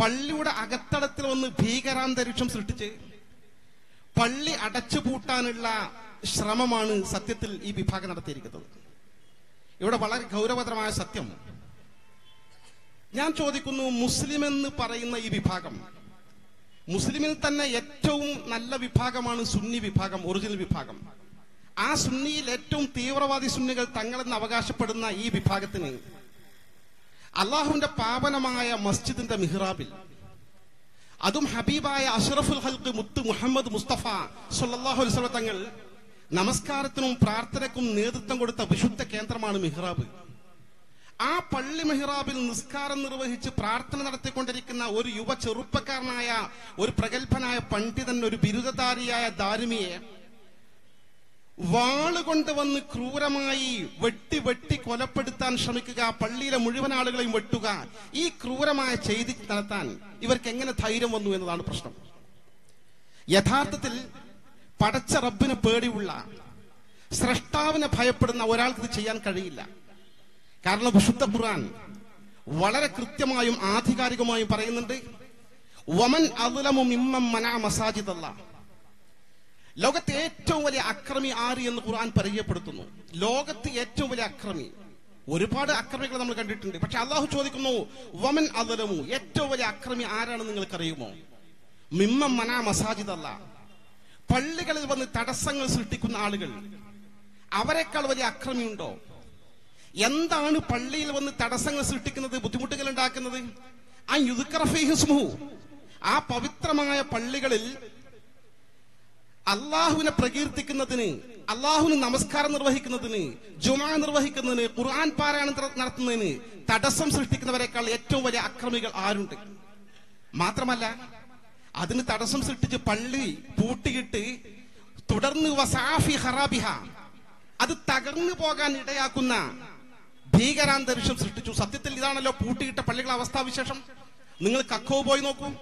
പള്ളിയുടെ അകത്തടത്തിൽ വന്ന് ഭീകരാന്തരീക്ഷം സൃഷ്ടിച്ച് പള്ളി അടച്ചു പൂട്ടാനുള്ള ശ്രമമാണ് സത്യത്തിൽ ഈ വിഭാഗം നടത്തിയിരിക്കുന്നത്. ഇവിടെ വളരെ ഗൗരവതരമായ സത്യം. ഞാൻ ചോദിക്കുന്നു മുസ്ലിം എന്ന് പറയുന്ന ഈ വിഭാഗം മുസ്ലിമിൽ തന്നെ ഏറ്റവും നല്ല വിഭാഗമാണ് സുന്നി വിഭാഗം ഒറിജിനൽ വിഭാഗം. ആ സുന്നിയിൽ ഏറ്റവും തീവ്രവാദി സുന്നികൾ തങ്ങളെന്ന് അവകാശപ്പെടുന്ന ഈ വിഭാഗത്തിന് അള്ളാഹുവിന്റെ പാവനമായ മസ്ജിദിന്റെ മിഹ്റാബിൽ. അതും ഹബീബായ അഷറഫുൽ ഹൽക്ക് മുത്ത് മുഹമ്മദ് മുസ്തഫ സല്ലല്ലാഹു അലൈഹി തങ്ങൾ നമസ്കാരത്തിനും പ്രാർത്ഥനക്കും നേതൃത്വം കൊടുത്ത വിശുദ്ധ കേന്ദ്രമാണ് മിഹ്റാബ്. ആ പള്ളി മെഹ്റാബിൽ നിസ്കാരം നിർവഹിച്ച് പ്രാർത്ഥന നടത്തിക്കൊണ്ടിരിക്കുന്ന ഒരു യുവ ചെറുപ്പക്കാരനായ ഒരു പ്രഗത്ഭനായ പണ്ഡിതൻ ഒരു ബിരുദധാരിയായ ദാരുമിയെ വാളുകൊണ്ട് വന്ന് ക്രൂരമായി വെട്ടി വെട്ടി കൊലപ്പെടുത്താൻ ശ്രമിക്കുക പള്ളിയിലെ മുഴുവൻ ആളുകളെയും വെട്ടുക ഈ ക്രൂരമായ ചെയ്തി നടത്താൻ ഇവർക്ക് എങ്ങനെ ധൈര്യം വന്നു എന്നതാണ് പ്രശ്നം. യഥാർത്ഥത്തിൽ പടച്ച റബ്ബിനെ പേടിയുള്ള സ്രഷ്ടാവിനെ ഭയപ്പെടുന്ന ഒരാൾക്ക് ഇത് ചെയ്യാൻ കഴിയില്ല. കാരണം വിശുദ്ധ ഖുർആൻ വളരെ കൃത്യമായും ആധികാരികമായും പറയുന്നുണ്ട് വമൻ അതുലമു മിമ്മം മനാ മസാജിദല്ല ലോകത്തെ ഏറ്റവും വലിയ അക്രമി ആര് എന്ന് ഖുർആൻ പരിചയപ്പെടുത്തുന്നു. ലോകത്ത് ഏറ്റവും വലിയ അക്രമി. ഒരുപാട് അക്രമികൾ നമ്മൾ കണ്ടിട്ടുണ്ട്. പക്ഷെ അള്ളാഹു ചോദിക്കുന്നു വമൻ അതലമു ഏറ്റവും വലിയ അക്രമി ആരാണെന്ന് നിങ്ങൾക്കറിയുമോ? മിമ്മം മനാ അല്ല. പള്ളികളിൽ വന്ന് തടസ്സങ്ങൾ സൃഷ്ടിക്കുന്ന ആളുകൾ. അവരെക്കാൾ വലിയ അക്രമിയുണ്ടോ എന്താണ് പള്ളിയിൽ വന്ന് തടസ്സങ്ങൾ സൃഷ്ടിക്കുന്നത് ബുദ്ധിമുട്ടുകൾ ഉണ്ടാക്കുന്നത്? ആ യുദ്ധ ആ പവിത്രമായ പള്ളികളിൽ അള്ളാഹുവിനെ പ്രകീർത്തിക്കുന്നതിന് അള്ളാഹുവിന് നമസ്കാരം നിർവഹിക്കുന്നതിന് ജുമാ നിർവഹിക്കുന്നതിന് ഖുർആൻ പാരായണം നട- നടത്തുന്നതിന് തടസ്സം സൃഷ്ടിക്കുന്നവരെക്കാൾ ഏറ്റവും വലിയ അക്രമികൾ ആരുണ്ട്? മാത്രമല്ല അതിന് തടസ്സം സൃഷ്ടിച്ച് പള്ളി പൂട്ടിയിട്ട് തുടർന്ന് വസാഫി ഹറാബിഹ അത് തകർന്നു പോകാൻ ഇടയാക്കുന്ന ഭീകരാന്തരീക്ഷം സൃഷ്ടിച്ചു. സത്യത്തിൽ ഇതാണല്ലോ പൂട്ടിയിട്ട പള്ളികളുടെ അവസ്ഥാവിശേഷം. നിങ്ങൾ കക്കോ പോയി നോക്കൂ.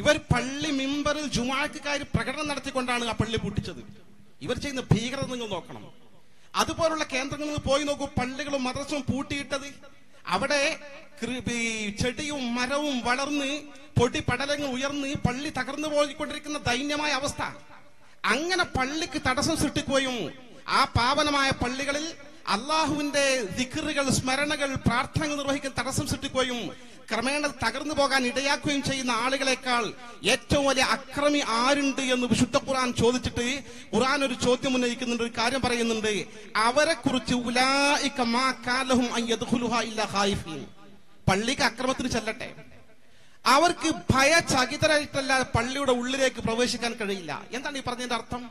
ഇവർ പള്ളി മിമ്പറിൽ ജുമാക്ക് കയറി പ്രകടനം നടത്തിക്കൊണ്ടാണ് ആ പള്ളി പൂട്ടിച്ചത്. ഇവർ ചെയ്യുന്ന ഭീകരത നിങ്ങൾ നോക്കണം. അതുപോലുള്ള കേന്ദ്രങ്ങളിൽ നിന്ന് പോയി നോക്കൂ പള്ളികളും മദ്രസും പൂട്ടിയിട്ടത്. അവിടെ ചെടിയും മരവും വളർന്ന് പൊടി പടലങ്ങൾ ഉയർന്ന് പള്ളി തകർന്നു പോയിക്കൊണ്ടിരിക്കുന്ന ദൈന്യമായ അവസ്ഥ. അങ്ങനെ പള്ളിക്ക് തടസ്സം സൃഷ്ടിക്കുകയും ആ പാവനമായ പള്ളികളിൽ അള്ളാഹുവിന്റെ ദിക്കറുകൾ സ്മരണകൾ പ്രാർത്ഥനകൾ നിർവഹിക്കാൻ തടസ്സം സൃഷ്ടിക്കുകയും ക്രമേണ തകർന്നു പോകാൻ ഇടയാക്കുകയും ചെയ്യുന്ന ആളുകളെക്കാൾ ഏറ്റവും വലിയ അക്രമി ആരുണ്ട് എന്ന് വിശുദ്ധ ഖുർആൻ ചോദിച്ചിട്ട് ഖുർആൻ ഒരു ചോദ്യം ഉന്നയിക്കുന്നുണ്ട് ഒരു കാര്യം പറയുന്നുണ്ട്. അവരെ കുറിച്ച് പള്ളിക്ക് അക്രമത്തിന് ചെല്ലട്ടെ. അവർക്ക് ഭയചകിതരായിട്ടല്ലാതെ പള്ളിയുടെ ഉള്ളിലേക്ക് പ്രവേശിക്കാൻ കഴിയില്ല. എന്താണ് ഈ പറഞ്ഞതിന്റെ അർത്ഥം?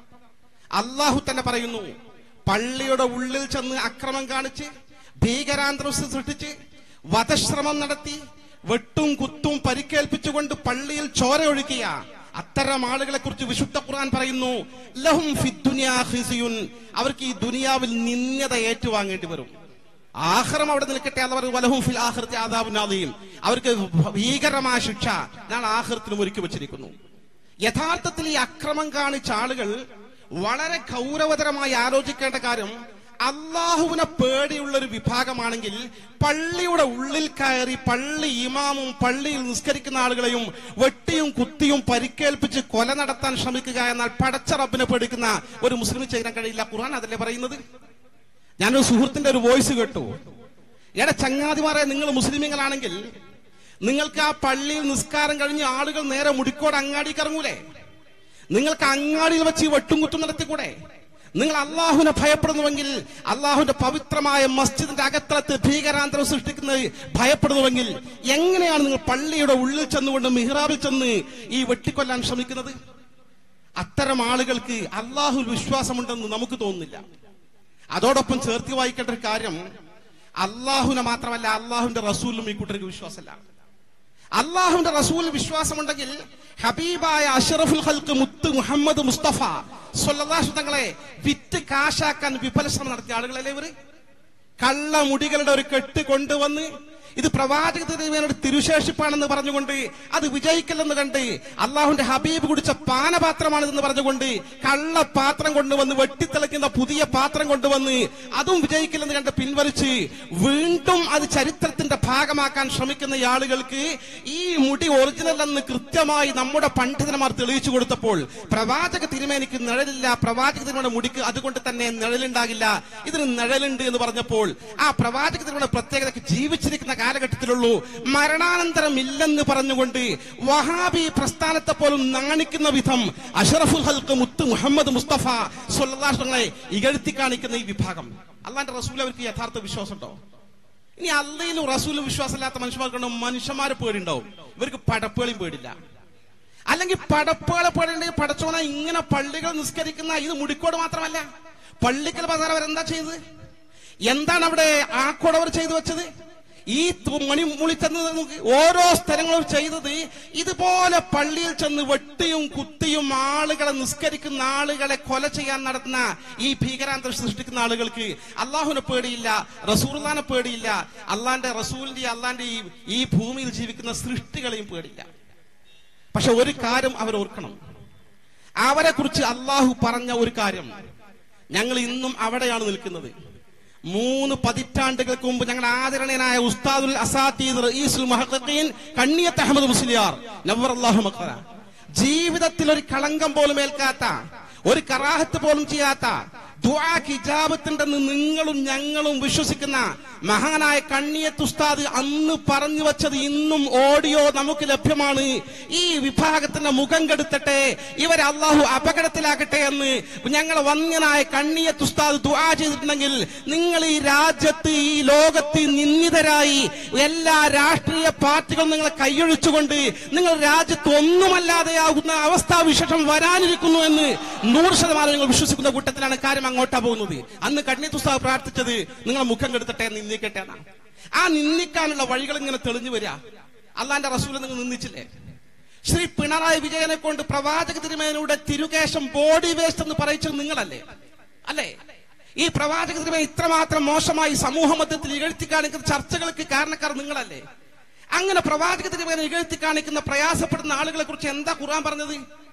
അള്ളാഹു തന്നെ പറയുന്നു പള്ളിയുടെ ഉള്ളിൽ ചെന്ന് അക്രമം കാണിച്ച് ഭീകരാന്തരം സൃഷ്ടിച്ച് വധശ്രമം നടത്തി വെട്ടും കുത്തും പരിക്കേൽപ്പിച്ചുകൊണ്ട് പള്ളിയിൽ ചോര ഒഴുക്കിയ അത്തരം ആളുകളെ കുറിച്ച് വിശുദ്ധ ഖുർആൻ പറയുന്നു ലഹും അവർക്ക് ഈ ദുനിയാവിൽ നിന്യത ഏറ്റുവാങ്ങേണ്ടി വരും. ആഹ്റം അവിടെ നിൽക്കട്ടെ എന്ന് പറയും വലഹും ഫിൽ ആഹ്റത്തെ ആദാബുനാദിയും അവർക്ക് ഭീകരമായ ശിക്ഷ ഞാൻ ആഹ്റത്തിനും ഒരുക്കി വെച്ചിരിക്കുന്നു. യഥാർത്ഥത്തിൽ ഈ അക്രമം കാണിച്ച ആളുകൾ വളരെ കൗരവതരമായി ആലോചിക്കേണ്ട കാര്യം അള്ളാഹുവിനെ പേടിയുള്ള ഒരു വിഭാഗമാണെങ്കിൽ പള്ളിയുടെ ഉള്ളിൽ കയറി പള്ളി ഇമാമും പള്ളിയിൽ നിസ്കരിക്കുന്ന ആളുകളെയും വെട്ടിയും കുത്തിയും പരിക്കേൽപ്പിച്ച് കൊല നടത്താൻ ശ്രമിക്കുക എന്നാൽ പടച്ച റബ്ബിനെ പേടിക്കുന്ന ഒരു മുസ്ലിം ചെയ്യാൻ കഴിയില്ല. ഖുർആൻ അതല്ലേ പറയുന്നത്? ഞാനൊരു സുഹൃത്തിന്റെ ഒരു വോയിസ് കേട്ടു. എടെ ചങ്ങാതിമാരെ നിങ്ങൾ മുസ്ലിമീങ്ങളാണെങ്കിൽ നിങ്ങൾക്ക് ആ പള്ളിയിൽ നിസ്കാരം കഴിഞ്ഞ് ആളുകൾ നേരെ മുടിക്കോട് അങ്ങാടിക്ക് ഇറങ്ങൂലേ? നിങ്ങൾക്ക് അങ്ങാടിയിൽ വെച്ച് വെട്ടും കുത്തും നടത്തിക്കൂടെ? നിങ്ങൾ അള്ളാഹുവിനെ ഭയപ്പെടുന്നുവെങ്കിൽ അള്ളാഹുവിന്റെ പവിത്രമായ മസ്ജിദിന്റെ അകത്തളത്ത് ഭീകരാന്തരം സൃഷ്ടിക്കുന്നത് ഭയപ്പെടുന്നുവെങ്കിൽ എങ്ങനെയാണ് നിങ്ങൾ പള്ളിയുടെ ഉള്ളിൽ ചെന്നുകൊണ്ട് മിഹ്റാബിൽ ചെന്ന് ഈ വെട്ടിക്കൊല്ലാൻ ശ്രമിക്കുന്നത്? അത്തരം ആളുകൾക്ക് അള്ളാഹു വിശ്വാസമുണ്ടെന്ന് നമുക്ക് തോന്നുന്നില്ല. അതോടൊപ്പം ചേർത്തി വായിക്കേണ്ട ഒരു കാര്യം അള്ളാഹുവിനെ മാത്രമല്ല അള്ളാഹുവിന്റെ റസൂലും ഈ കൂട്ടർക്ക് വിശ്വാസമല്ല. അള്ളാഹുവിന്റെ റസൂൽ വിശ്വാസമുണ്ടെങ്കിൽ ഹബീബായ അഷറഫുൽ ഹൽക്ക് മുത്ത് മുഹമ്മദ് മുസ്തഫ സ്വല്ലല്ലാഹു തങ്ങളെ വിറ്റ് കാശാക്കാൻ വിഫലശ്രമം നടത്തിയ ആളുകളല്ലേ ഇവർ? കള്ള മുടികളുടെ ഒരു കെട്ട് കൊണ്ടുവന്ന് ഇത് പ്രവാചക തിരുമേനയുടെ തിരുശേഷിപ്പാണെന്ന് പറഞ്ഞുകൊണ്ട് അത് വിജയിക്കില്ലെന്ന് കണ്ട് അള്ളാഹുന്റെ ഹബീബ് കുടിച്ച പാനപാത്രമാണിതെന്ന് പറഞ്ഞുകൊണ്ട് കള്ള പാത്രം കൊണ്ടുവന്ന് വെട്ടിത്തിളയ്ക്കുന്ന പുതിയ പാത്രം കൊണ്ടുവന്ന് അതും വിജയിക്കില്ലെന്ന് കണ്ട് പിൻവലിച്ച് വീണ്ടും അത് ചരിത്രത്തിന്റെ ഭാഗമാക്കാൻ ശ്രമിക്കുന്ന ആളുകൾക്ക് ഈ മുടി ഒറിജിനൽ എന്ന് കൃത്യമായി നമ്മുടെ പണ്ഡിതന്മാർ തെളിയിച്ചു കൊടുത്തപ്പോൾ പ്രവാചക തിരുമേനിക്ക് നിഴലില്ല പ്രവാചക തിരുമേനിയുടെ മുടിക്ക് അതുകൊണ്ട് തന്നെ നിഴലുണ്ടാകില്ല. ഇതിന് നിഴലുണ്ട് എന്ന് പറഞ്ഞപ്പോൾ ആ പ്രവാചക തിരുമേനിയുടെ പ്രത്യേകതയ്ക്ക് ജീവിച്ചിരിക്കുന്ന കാലഘട്ടത്തിലുള്ളൂ. മരണാനന്തരം ഇല്ലെന്ന് പറഞ്ഞുകൊണ്ട് വഹാബി പ്രസ്ഥാനത്തെ പോലും നാണിക്കുന്ന വിധം അഷറഫുൽ ഹൽക്ക് മുത്ത് മുഹമ്മദ് മുസ്തഫ സ്വല്ലാഷങ്ങളെ ഇകഴ്ത്തി കാണിക്കുന്ന ഈ വിഭാഗം. അള്ളാന്റെ റസൂൽ അവർക്ക് യഥാർത്ഥ വിശ്വാസമുണ്ടോ? ഇനി അള്ളയിലും റസൂലും വിശ്വാസമില്ലാത്ത മനുഷ്യന്മാർക്കുണ്ടോ? മനുഷ്യന്മാരെ പേടിണ്ടാവും ഇവർക്ക് പടപ്പുകളും പേടില്ല അല്ലെങ്കിൽ പടപ്പുകളെ പേടിയുണ്ടെങ്കിൽ പടച്ചോണ ഇങ്ങനെ പള്ളികൾ നിസ്കരിക്കുന്ന ഇത് മുടിക്കോട് മാത്രമല്ല. പള്ളിക്കൽ ബസാർ അവരെന്താ ചെയ്തത്? എന്താണ് അവിടെ ആക്കോട് അവർ ചെയ്തു വെച്ചത്? ഈ മണി മുളി ചെന്ന് ഓരോ സ്ഥലങ്ങളും ചെയ്തത് ഇതുപോലെ പള്ളിയിൽ ചെന്ന് വെട്ടിയും കുത്തിയും ആളുകളെ നിസ്കരിക്കുന്ന ആളുകളെ കൊല ചെയ്യാൻ നടത്തുന്ന ഈ ഭീകരാന്തരം സൃഷ്ടിക്കുന്ന ആളുകൾക്ക് അള്ളാഹുവിനെ പേടിയില്ല റസൂർലാനെ പേടിയില്ല അള്ളാന്റെ റസൂലിന്റെ അള്ളാന്റെ ഈ ഈ ഭൂമിയിൽ ജീവിക്കുന്ന സൃഷ്ടികളെയും പേടിയില്ല. പക്ഷെ ഒരു കാര്യം അവർ ഓർക്കണം. അവരെ കുറിച്ച് അള്ളാഹു പറഞ്ഞ ഒരു കാര്യം. ഞങ്ങൾ ഇന്നും അവിടെയാണ് നിൽക്കുന്നത്. മൂന്ന് പതിറ്റാണ്ടുകൾക്ക് മുമ്പ് ഞങ്ങളുടെ ആദരണീയനായ ഉസ്താദുൽ അസാത്തീദ് റഈസുൽ കണ്ണിയത്ത് അഹമ്മദ് മുസ്ലിയാർ ജീവിതത്തിൽ ഒരു കളങ്കം പോലും ഏൽക്കാത്ത ഒരു കറാഹത്ത് പോലും ചെയ്യാത്ത ദുആ നിങ്ങളും ഞങ്ങളും വിശ്വസിക്കുന്ന മഹാനായ കണ്ണിയത്ത് ഉസ്താദ് അന്ന് പറഞ്ഞു വച്ചത് ഇന്നും ഓഡിയോ നമുക്ക് ലഭ്യമാണ്. ഈ വിഭാഗത്തിന്റെ മുഖം കെടുത്തട്ടെ ഇവരെ അള്ളാഹു അപകടത്തിലാക്കട്ടെ എന്ന് ഞങ്ങൾ വന്യനായ കണ്ണിയത്ത് ഉസ്താദ് ദുആ ചെയ്തിട്ടുണ്ടെങ്കിൽ നിങ്ങൾ ഈ രാജ്യത്ത് ഈ ലോകത്ത് നിന്ദിതരായി എല്ലാ രാഷ്ട്രീയ പാർട്ടികളും നിങ്ങളെ കൈയൊഴിച്ചുകൊണ്ട് നിങ്ങൾ രാജ്യത്ത് ഒന്നുമല്ലാതെയാകുന്ന അവസ്ഥാവിശേഷം വരാനിരിക്കുന്നു എന്ന് നൂറ് ശതമാനം നിങ്ങൾ വിശ്വസിക്കുന്ന കൂട്ടത്തിലാണ്. കാര്യം അങ്ങോട്ടാ പോകുന്നത്. അന്ന് കണ്ണി ഉസ്താദ് പ്രാർത്ഥിച്ചത് നിങ്ങളെ മുഖം കെടുത്തട്ടെ നിന്ദിക്കട്ടെ എന്നാണ്. ആ നിന്ദിക്കാനുള്ള വഴികൾ ഇങ്ങനെ തെളിഞ്ഞു വരിക. അള്ളാന്റെ റസൂൽ നിങ്ങൾ നിന്ദിച്ചില്ലേ? ശ്രീ പിണറായി വിജയനെ കൊണ്ട് പ്രവാചക തിരുമേനയുടെ തിരുകേശം ബോഡി വേസ്റ്റ് എന്ന് പറയിച്ചത് നിങ്ങളല്ലേ? അല്ലേ? ഈ പ്രവാചക തിരുമേന ഇത്രമാത്രം മോശമായി സമൂഹ മധ്യത്തിൽ ഇകഴ്ത്തി കാണിക്കുന്ന ചർച്ചകൾക്ക് കാരണക്കാർ നിങ്ങളല്ലേ? അങ്ങനെ പ്രവാചക തിരുമേന ഇകഴ്ത്തി കാണിക്കുന്ന പ്രയാസപ്പെടുന്ന ആളുകളെ കുറിച്ച് എന്താ ഖുർആൻ പറഞ്ഞത്?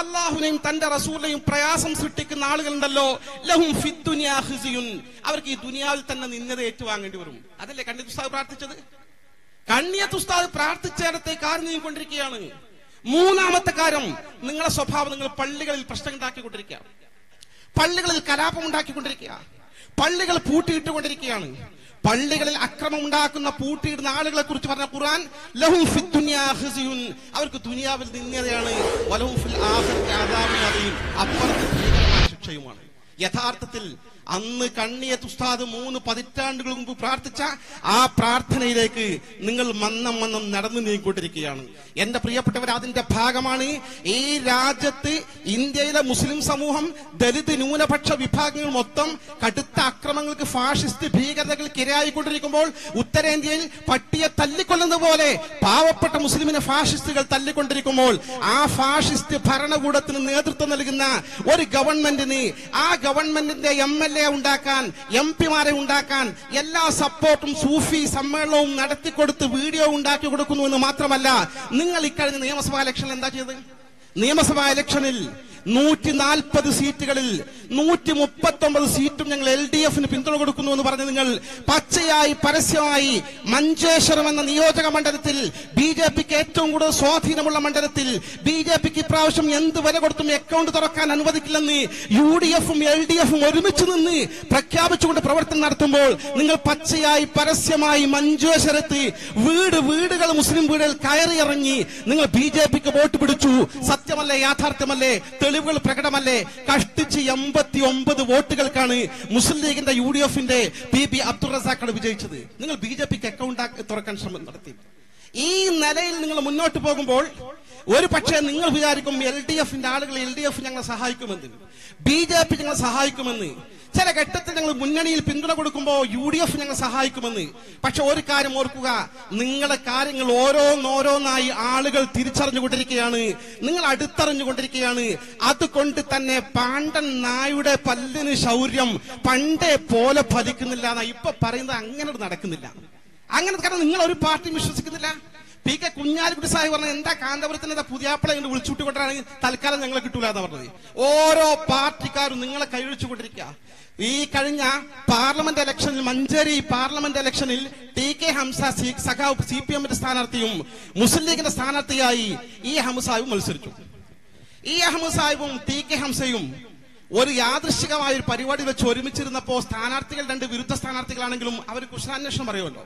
അള്ളാഹുനെയും തന്റെ റസൂലിനെയും പ്രയാസം സൃഷ്ടിക്കുന്ന ആളുകളുണ്ടല്ലോ. ലഹും അവർക്ക് ഈ ദുനിയാവിൽ തന്നെ നിന്നത ഏറ്റുവാങ്ങേണ്ടി വരും. അതല്ലേ കണ്ണിയത്ത് ഉസ്താദ് പ്രാർത്ഥിച്ചത്? കണ്ണിയത്ത് ഉസ്താദ് പ്രാർത്ഥിച്ചിടത്തെ കാര്യം നീങ്ങിക്കൊണ്ടിരിക്കുകയാണ്? മൂന്നാമത്തെ കാര്യം നിങ്ങളുടെ സ്വഭാവം നിങ്ങൾ പള്ളികളിൽ പ്രശ്നം ഉണ്ടാക്കിക്കൊണ്ടിരിക്കുക പള്ളികളിൽ കലാപം ഉണ്ടാക്കിക്കൊണ്ടിരിക്കുക പള്ളികൾ പൂട്ടിയിട്ടുകൊണ്ടിരിക്കുകയാണ്. പള്ളികളിൽ അക്രമം ഉണ്ടാക്കുന്ന പൂട്ടിയിടുന്ന ആളുകളെ കുറിച്ച് പറഞ്ഞ ഖുർആൻ അവർക്ക് ദുനിയാവിൽ നിന്നതയാണ്. അപ്പുറത്ത് ഭീകരമായ ശിക്ഷയുമാണ്. യഥാർത്ഥത്തിൽ അന്ന് കണ്ണിയത്ത് ഉസ്താദ് മൂന്ന് പതിറ്റാണ്ടുകൾ മുമ്പ് പ്രാർത്ഥിച്ച ആ പ്രാർത്ഥനയിലേക്ക് നിങ്ങൾ മന്നം മന്നം നടന്നു നീങ്ങിക്കൊണ്ടിരിക്കുകയാണ്. എന്റെ പ്രിയപ്പെട്ടവർ അതിന്റെ ഭാഗമാണ് ഈ രാജ്യത്ത് ഇന്ത്യയിലെ മുസ്ലിം സമൂഹം ദലിത് ന്യൂനപക്ഷ വിഭാഗങ്ങൾ മൊത്തം കടുത്ത അക്രമങ്ങൾക്ക് ഫാഷിസ്റ്റ് ഭീകരതകൾക്ക് ഇരയായിക്കൊണ്ടിരിക്കുമ്പോൾ ഉത്തരേന്ത്യയിൽ പട്ടിയെ തല്ലിക്കൊല്ലുന്ന പോലെ പാവപ്പെട്ട മുസ്ലിമിനെ ഫാഷിസ്റ്റുകൾ തല്ലിക്കൊണ്ടിരിക്കുമ്പോൾ ആ ഫാഷിസ്റ്റ് ഭരണകൂടത്തിന് നേതൃത്വം നൽകുന്ന ഒരു ഗവൺമെന്റിന് ആ ഗവൺമെന്റിന്റെ എം എൽ എ ഉണ്ടാക്കാൻ എം പിമാരെ ഉണ്ടാക്കാൻ എല്ലാ സപ്പോർട്ടും സൂഫി സമ്മേളനവും നടത്തിക്കൊടുത്ത് വീഡിയോ ഉണ്ടാക്കി കൊടുക്കുന്നു എന്ന് മാത്രമല്ല നിങ്ങൾ ഇക്കഴിഞ്ഞ നിയമസഭാ ഇലക്ഷനിൽ എന്താ ചെയ്തത്? നിയമസഭാ ഇലക്ഷനിൽ നൂറ്റി നാൽപ്പത് സീറ്റുകളിൽ നൂറ്റി മുപ്പത്തി ഒമ്പത് സീറ്റും ഞങ്ങൾ എൽ ഡി എഫിന് പിന്തുണ കൊടുക്കുന്നു എന്ന് പറഞ്ഞ് നിങ്ങൾ പച്ചയായി പരസ്യമായി മഞ്ചേശ്വരം എന്ന നിയോജക മണ്ഡലത്തിൽ ബി ജെ പിക്ക് ഏറ്റവും കൂടുതൽ സ്വാധീനമുള്ള മണ്ഡലത്തിൽ ബി ജെ പിക്ക് ഇപ്രാവശ്യം എന്ത് വില കൊടുത്തും അക്കൗണ്ട് തുറക്കാൻ അനുവദിക്കില്ലെന്ന് യു ഡി എഫും എൽ ഡി എഫും ഒരുമിച്ച് നിന്ന് പ്രഖ്യാപിച്ചുകൊണ്ട് പ്രവർത്തനം നടത്തുമ്പോൾ നിങ്ങൾ പച്ചയായി പരസ്യമായി മഞ്ചേശ്വരത്ത് വീട് വീടുകൾ മുസ്ലിം വീടുകൾ കയറിയിറങ്ങി നിങ്ങൾ ബി ജെ പിക്ക് വോട്ട് പിടിച്ചു. സത്യമല്ലേ യാഥാർത്ഥ്യമല്ലേ തെളിവുകൾ പ്രകടമല്ലേ? കഷ്ടിച്ച് എൺപത്തി ഒമ്പത് വോട്ടുകൾക്കാണ് മുസ്ലിം ലീഗിന്റെ യു ഡി എഫിന്റെ പി ബി അബ്ദുൾ റസാഖാണ് വിജയിച്ചത്. നിങ്ങൾ ബി ജെ പിക്ക് അക്കൗണ്ട് തുറക്കാൻ ശ്രമം നടത്തി. ഈ നിലയിൽ നിങ്ങൾ മുന്നോട്ട് പോകുമ്പോൾ ഒരു പക്ഷേ നിങ്ങൾ വിചാരിക്കും എൽ ഡി എഫിന്റെ ആളുകൾ എൽ ഡി എഫ് ഞങ്ങളെ സഹായിക്കുമെന്ന്. ബി ജെ പി ഞങ്ങളെ സഹായിക്കുമെന്ന്. ചില ഘട്ടത്തിൽ ഞങ്ങൾ മുന്നണിയിൽ പിന്തുണ കൊടുക്കുമ്പോൾ യു ഡി എഫ് ഞങ്ങൾ സഹായിക്കുമെന്ന്. പക്ഷെ ഒരു കാര്യം ഓർക്കുക നിങ്ങളുടെ കാര്യങ്ങൾ ഓരോന്നോരോന്നായി ആളുകൾ തിരിച്ചറിഞ്ഞുകൊണ്ടിരിക്കുകയാണ്. നിങ്ങൾ അടുത്തറിഞ്ഞുകൊണ്ടിരിക്കുകയാണ്. അതുകൊണ്ട് തന്നെ പാണ്ഡൻ നായുടെ പല്ലിന് ശൗര്യം പണ്ടേ പോലെ ഫലിക്കുന്നില്ല എന്നാ ഇപ്പൊ പറയുന്നത് അങ്ങനെ നടക്കുന്നില്ല. അങ്ങനെ കാരണം നിങ്ങൾ ഒരു പാർട്ടിയും വിശ്വസിക്കുന്നില്ല. പി കെ കുഞ്ഞാലിക്കുട്ടി സാഹിബ് പറഞ്ഞത് എന്താ കാന്തപുരത്തിന് എന്താ ഇങ്ങോട്ട് വിളിച്ചുവിട്ട് കൊണ്ടാണെങ്കിൽ തൽക്കാലം ഞങ്ങളെ കിട്ടൂല എന്ന് പറഞ്ഞത്. ഓരോ പാർട്ടിക്കാരും നിങ്ങളെ കൈവിളിച്ചുകൊണ്ടിരിക്കുക ഈ കഴിഞ്ഞ പാർലമെന്റ് ഇലക്ഷനിൽ മഞ്ചേരി പാർലമെന്റ് ഇലക്ഷനിൽ ടി കെ ഹംസ സഖാവ് സി പി എമ്മിന്റെ സ്ഥാനാർത്ഥിയും മുസ്ലിം ലീഗിന്റെ സ്ഥാനാർത്ഥിയായി ഈ ഹംസായും മത്സരിച്ചു. ഈ അഹമ്മദ് സാഹിബും ടി കെ ഹംസയും ഒരു യാദൃശികമായ ഒരു പരിപാടി വെച്ച് ഒരുമിച്ചിരുന്നപ്പോ സ്ഥാനാർത്ഥികൾ രണ്ട് വിരുദ്ധ സ്ഥാനാർത്ഥികളാണെങ്കിലും അവർ കുശലാന്വേഷണം പറയുമല്ലോ.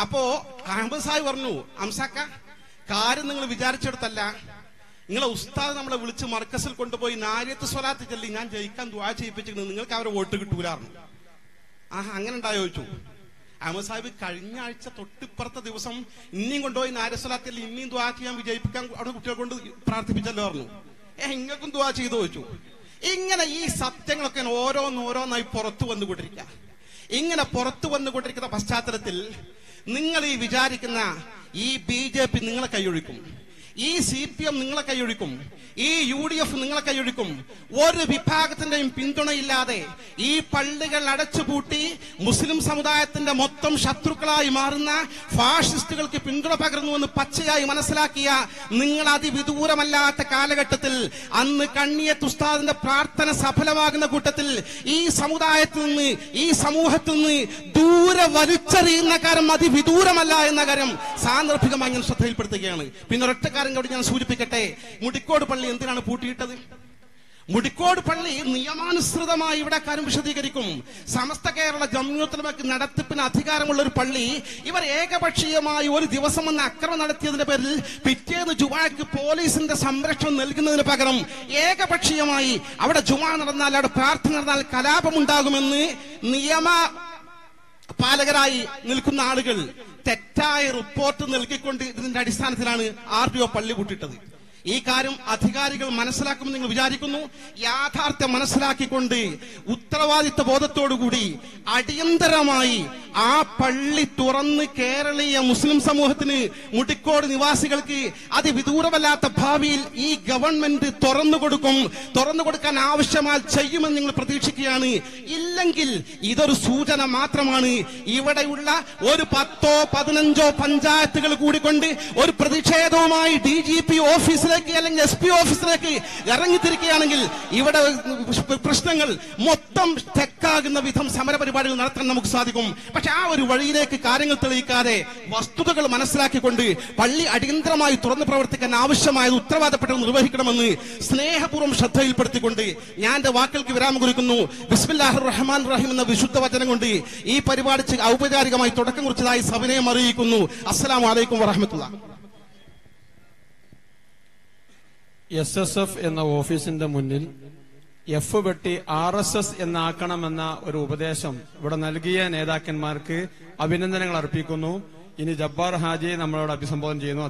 അപ്പോ അഹമ്മദ് പറഞ്ഞു അംസാക്ക കാര്യം നിങ്ങൾ വിചാരിച്ചെടുത്തല്ല. നിങ്ങളെ ഉസ്താദ് നമ്മളെ വിളിച്ച് മർക്കസിൽ കൊണ്ടുപോയി നാര്യത്ത് സ്വലാത്ത് ചെല്ലി ഞാൻ ജയിക്കാൻ ദ്വാ ചെയ്യിപ്പിച്ചിരുന്നു. നിങ്ങൾക്ക് അവരെ വോട്ട് കിട്ടൂലായിരുന്നു ആ അങ്ങനെ ഉണ്ടായോ ചോദിച്ചു. അഹമ്മദ് സാഹിബ് കഴിഞ്ഞ ആഴ്ച തൊട്ടിപ്പുറത്തെ ദിവസം ഇനിയും കൊണ്ടുപോയി നാര്യസ്വലാത്തിൽ ഇനിയും ദ്വാ ചെയ്യാൻ വിജയിപ്പിക്കാൻ അവിടെ കുട്ടികളെ കൊണ്ട് പ്രാർത്ഥിപ്പിച്ചല്ലോ പറഞ്ഞു. ഏ ഇങ്ങൾക്കും ദ്വാ ചെയ്തു ചോദിച്ചു. ഇങ്ങനെ ഈ സത്യങ്ങളൊക്കെ ഓരോന്നോരോന്നായി പുറത്തു വന്നുകൊണ്ടിരിക്കുക. ഇങ്ങനെ പുറത്തു വന്നുകൊണ്ടിരിക്കുന്ന പശ്ചാത്തലത്തിൽ നിങ്ങൾ ഈ വിചാരിക്കുന്ന ഈ ബി ജെ പി നിങ്ങളെ കൈയൊഴിക്കും. ഈ സി പി എം നിങ്ങളെ കൈയൊഴിക്കും. ഈ യു ഡി എഫ് നിങ്ങളെ കൈയൊഴിക്കും. ഒരു വിഭാഗത്തിന്റെയും പിന്തുണയില്ലാതെ ഈ പള്ളികൾ അടച്ചുപൂട്ടി മുസ്ലിം സമുദായത്തിന്റെ മൊത്തം ശത്രുക്കളായി മാറുന്ന ഫാഷിസ്റ്റുകൾക്ക് പിന്തുണ പകർന്നുവെന്ന് പച്ചയായി മനസ്സിലാക്കിയ നിങ്ങൾ അതിവിദൂരമല്ലാത്ത കാലഘട്ടത്തിൽ അന്ന് കണ്ണിയത്ത് ഉസ്താദിന്റെ പ്രാർത്ഥന സഫലമാകുന്ന കൂട്ടത്തിൽ ഈ സമുദായത്തിൽ നിന്ന് ഈ സമൂഹത്തിൽ നിന്ന് ദൂരെ വലിച്ചെറിയുന്ന കാര്യം അതിവിദൂരമല്ല എന്ന കാര്യം സാന്ദർഭികമായി ഞാൻ ശ്രദ്ധയിൽപ്പെടുത്തുകയാണ്. പിന്നെ ഒരൊറ്റ കാര്യം കൂടി ഞാൻ സൂചിപ്പിക്കട്ടെ? മുടിക്കോട് പള്ളി എന്തിനാണ് പൂട്ടിയിട്ടത്? മുടിക്കോട് പള്ളി നിയമാനുസൃതമായി ഇവിടെ കാര്യം വിശദീകരിക്കും. സമസ്ത കേരള ജമ്യൂത്തലമക്ക് നടത്തിപ്പിന് അധികാരമുള്ള ഒരു പള്ളി ഇവർ ഏകപക്ഷീയമായി ഒരു ദിവസം വന്ന് അക്രമം നടത്തിയതിന്റെ പേരിൽ പിറ്റേന്ന് ജുമാക്ക് പോലീസിന്റെ സംരക്ഷണം നൽകുന്നതിന് പകരം ഏകപക്ഷീയമായി അവിടെ ജുമാ നടന്നാൽ അവിടെ പ്രാർത്ഥന നടന്നാൽ കലാപമുണ്ടാകുമെന്ന് നിയമ പാലകരായി നിൽക്കുന്ന ആളുകൾ തെറ്റായ റിപ്പോർട്ട് നൽകിക്കൊണ്ട് ഇതിന്റെ അടിസ്ഥാനത്തിലാണ് ആർ ഡി ഒ പള്ളി കൂട്ടിട്ടത് ഈ കാര്യം അധികാരികൾ മനസ്സിലാക്കുമെന്ന് നിങ്ങൾ വിചാരിക്കുന്നു. യാഥാർത്ഥ്യം മനസ്സിലാക്കിക്കൊണ്ട് ഉത്തരവാദിത്ത ബോധത്തോടുകൂടി അടിയന്തരമായി ആ പള്ളി തുറന്ന് കേരളീയ മുസ്ലിം സമൂഹത്തിന് മുടിക്കോട് നിവാസികൾക്ക് അതിവിദൂരമല്ലാത്ത ഭാവിയിൽ ഈ ഗവൺമെന്റ് തുറന്നു കൊടുക്കും. തുറന്നു കൊടുക്കാൻ ആവശ്യമാൽ ചെയ്യുമെന്ന് നിങ്ങൾ പ്രതീക്ഷിക്കുകയാണ്. ഇല്ലെങ്കിൽ ഇതൊരു സൂചന മാത്രമാണ്. ഇവിടെയുള്ള ഒരു പത്തോ പതിനഞ്ചോ പഞ്ചായത്തുകൾ കൂടിക്കൊണ്ട് ഒരു പ്രതിഷേധവുമായി ഡി ജി പി ഓഫീസിലേക്ക് അല്ലെങ്കിൽ എസ് പി ഓഫീസിലേക്ക് ഇറങ്ങിത്തിരിക്കുകയാണെങ്കിൽ ഇവിടെ പ്രശ്നങ്ങൾ മൊത്തം തെക്കാകുന്ന വിധം സമരപരിപാടികൾ നടത്താൻ നമുക്ക് സാധിക്കും. പക്ഷെ ആ ഒരു വഴിയിലേക്ക് കാര്യങ്ങൾ തെളിയിക്കാതെ വസ്തുതകൾ മനസ്സിലാക്കിക്കൊണ്ട് പള്ളി അടിയന്തരമായി തുറന്നു പ്രവർത്തിക്കാൻ ആവശ്യമായത് ഉത്തരവാദപ്പെട്ടത് നിർവഹിക്കണമെന്ന് സ്നേഹപൂർവം ശ്രദ്ധയിൽപ്പെടുത്തിക്കൊണ്ട് ഞാൻ എന്റെ വാക്കുകൾക്ക് വിരാമം കുറിക്കുന്നു ബിസ്മില്ലാഹിർ റഹ്മാൻ റഹീം എന്ന വിശുദ്ധ വചനം കൊണ്ട് ഈ പരിപാടി ഔപചാരികമായി തുടക്കം കുറിച്ചതായി സവിനയം അറിയിക്കുന്നു. അസ്സലാമു വലൈക്കും വറഹമത്തുള്ള എസ് എസ് എഫ് എന്ന ഓഫീസിന്റെ മുന്നിൽ എഫ് വെട്ടി ആർ എസ് എസ് എന്നാക്കണമെന്ന ഒരു ഉപദേശം ഇവിടെ നൽകിയ നേതാക്കന്മാർക്ക് അഭിനന്ദനങ്ങൾ അർപ്പിക്കുന്നു. ഇനി ജബ്ബാർ ഹാജിയെ നമ്മളോട് അഭിസംബോധന ചെയ്യുന്നു.